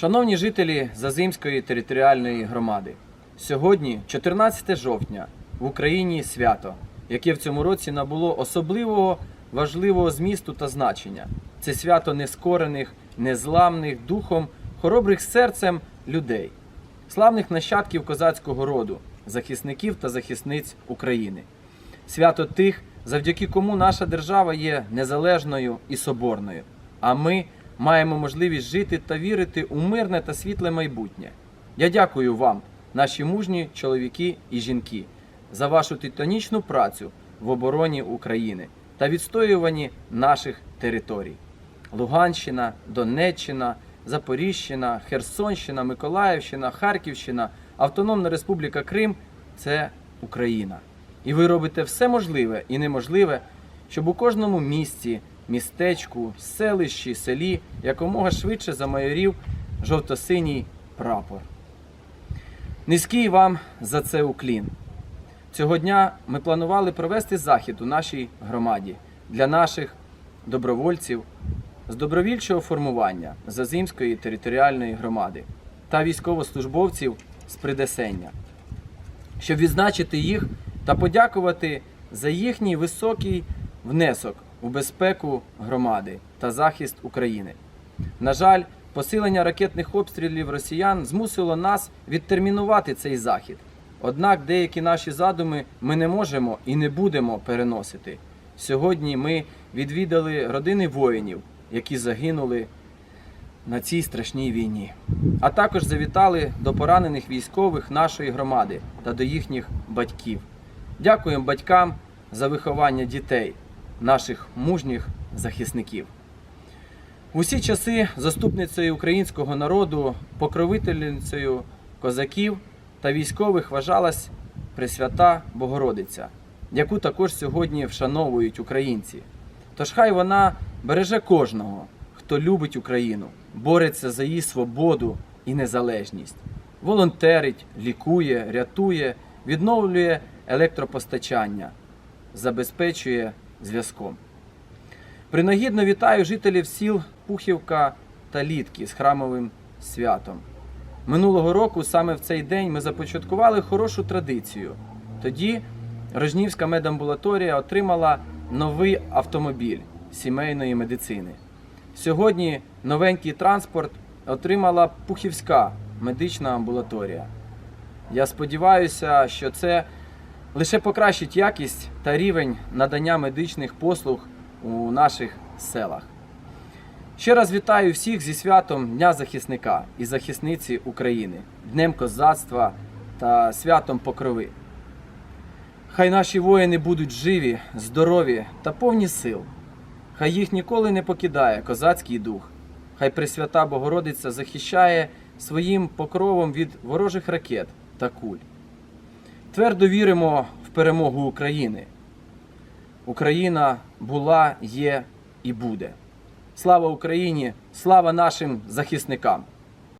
Шановні жителі Зазимської територіальної громади, сьогодні, 14 жовтня, в Україні свято, яке в цьому році набуло особливого важливого змісту та значення. Це свято нескорених, незламних духом, хоробрих серцем людей, славних нащадків козацького роду, захисників та захисниць України. Свято тих, завдяки кому наша держава є незалежною і соборною. А ми маємо можливість жити та вірити у мирне та світле майбутнє. Я дякую вам, наші мужні чоловіки і жінки, за вашу титанічну працю в обороні України та відстоюванні наших територій. Луганщина, Донеччина, Запоріжжяна, Херсонщина, Миколаївщина, Харківщина, Автономна Республіка Крим це Україна. І ви робите все можливе і неможливе, щоб у кожному місті, містечку, селищі, селі якомога швидше замайорів жовто-синій прапор. Низький вам за це уклін. Цього дня ми планували провести захід у нашій громаді для наших добровольців з добровільчого формування Зазимської територіальної громади та військовослужбовців з Придесення, щоб відзначити їх та подякувати за їхній високий внесок у безпеку громади та захист України. На жаль, посилення ракетних обстрілів росіян змусило нас відтермінувати цей захід. Однак деякі наші задуми ми не можемо і не будемо переносити. Сьогодні ми відвідали родини воїнів, які загинули на цій страшній війні. А також завітали до поранених військових нашої громади та до їхніх батьків. Дякуємо батькам за виховання дітей, наших мужніх захисників. Усі часи заступницею українського народу, покровительницею козаків та військових вважалась Пресвята Богородиця, яку також сьогодні вшановують українці. Тож хай вона береже кожного, хто любить Україну, бореться за її свободу і незалежність, волонтерить, лікує, рятує, відновлює електропостачання, забезпечує зв'язком. Принагідно вітаю жителів сіл Пухівка та Літки з храмовим святом. Минулого року саме в цей день ми започаткували хорошу традицію. Тоді Рожнівська медамбулаторія отримала новий автомобіль сімейної медицини. Сьогодні новенький транспорт отримала Пухівська медична амбулаторія. Я сподіваюся, що це лише покращить якість та рівень надання медичних послуг у наших селах. Ще раз вітаю всіх зі святом Дня захисника і захисниці України, Днем козацтва та святом Покрови. Хай наші воїни будуть живі, здорові та повні сил. Хай їх ніколи не покидає козацький дух. Хай Пресвята Богородиця захищає своїм покровом від ворожих ракет та куль. Твердо віримо в перемогу України. Україна була, є і буде. Слава Україні! Слава нашим захисникам!